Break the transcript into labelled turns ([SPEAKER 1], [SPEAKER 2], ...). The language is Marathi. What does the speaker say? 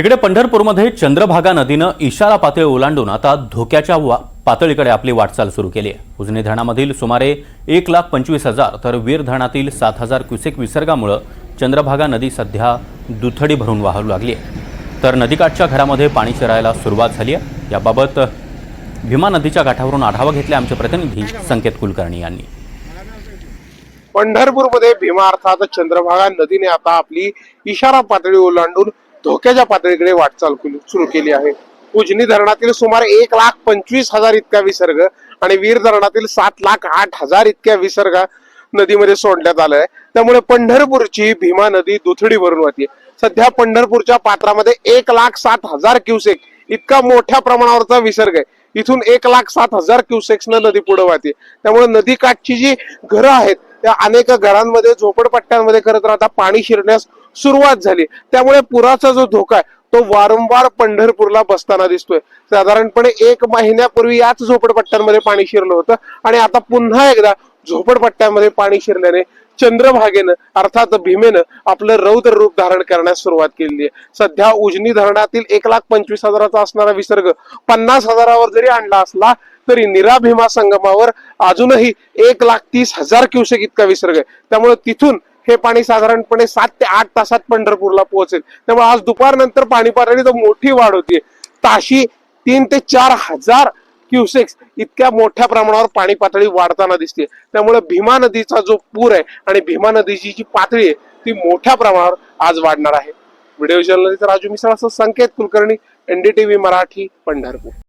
[SPEAKER 1] तिकडे पंढरपूरमध्ये चंद्रभागा नदीनं इशारा पातळी ओलांडून आता धोक्याच्या वा पातळीकडे आपली वाटचाल सुरू केली आहे. उजनी धरणामधील सुमारे एक लाख पंचवीस हजार तर वीर धरणातील सात हजार क्युसेक विसर्गामुळं चंद्रभागा नदी सध्या दुथडी भरून वाहू लागली आहे. तर नदीकाठच्या घरामध्ये पाणी शिरायला सुरुवात झाली आहे. याबाबत भीमा नदीच्या काठावरून आढावा घेतला आमचे प्रतिनिधी संकेत कुलकर्णी यांनी.
[SPEAKER 2] पंढरपूरमध्ये भीमा अर्थात चंद्रभागा नदीने आता आपली इशारा पातळी ओलांडून धोक्याच्या पातळीकडे वाटचाल सुरू केली आहे. उजनी धरणातील सुमारे एक लाख पंचवीस हजार इतका विसर्ग आणि वीर धरणातील सात लाख आठ हजार इतक्या विसर्ग नदीमध्ये सोडण्यात आलाय. त्यामुळे पंढरपूरची भीमा नदी दुथडी भरून वाहते. सध्या पंढरपूरच्या पात्रामध्ये एक लाख सात हजार क्युसेक इतका मोठ्या प्रमाणावरचा विसर्ग आहे. इथून एक लाख सात हजार क्युसेक्सनं नदी पुढे वाहते. त्यामुळे नदीकाठची जी घरं आहेत त्या अनेक घरांमध्ये झोपडपट्ट्यांमध्ये खरं तर आता पाणी शिरण्यास सुरुवात झाली. त्यामुळे पुराचा जो धोका आहे तो वारंवार पंढरपूरला बसताना दिसतोय. साधारणपणे एक महिन्यापूर्वी याच झोपडपट्ट्यांमध्ये पाणी शिरलं होतं आणि आता पुन्हा एकदा झोपडपट्ट्यांमध्ये पाणी शिरल्याने चंद्रभागेनं अर्थात भीमेनं आपलं रौद्र रूप धारण करण्यास सुरुवात केलेली आहे. सध्या उजनी धरणातील एक लाख पंचवीस हजाराचा असणारा विसर्ग पन्नास हजारावर जरी आणला असला तरी निरा भीमा संगमावर अजूनही एक लाख तीस हजार क्युसेक इतका विसर्ग आहे. त्यामुळे तिथून हे पाणी साधारणपणे सात ते आठ तासात पंढरपूरला पोहोचेल. त्यामुळे आज दुपारनंतर पाणी पातळीत मोठी वाढ होती ताशी तीन ते चार हजार क्युसेक्स इतक्या मोठ्या प्रमाणावर पाणी पातळी वाढताना दिसते. त्यामुळे भीमा नदीचा जो पूर आहे आणि भीमा नदीची जी पातळी आहे ती मोठ्या प्रमाणावर आज वाढणार आहे. व्हिडिओ जर्नलिस्ट राजू मिसळ असं संकेत कुलकर्णी एनडीटीव्ही मराठी पंढरपूर.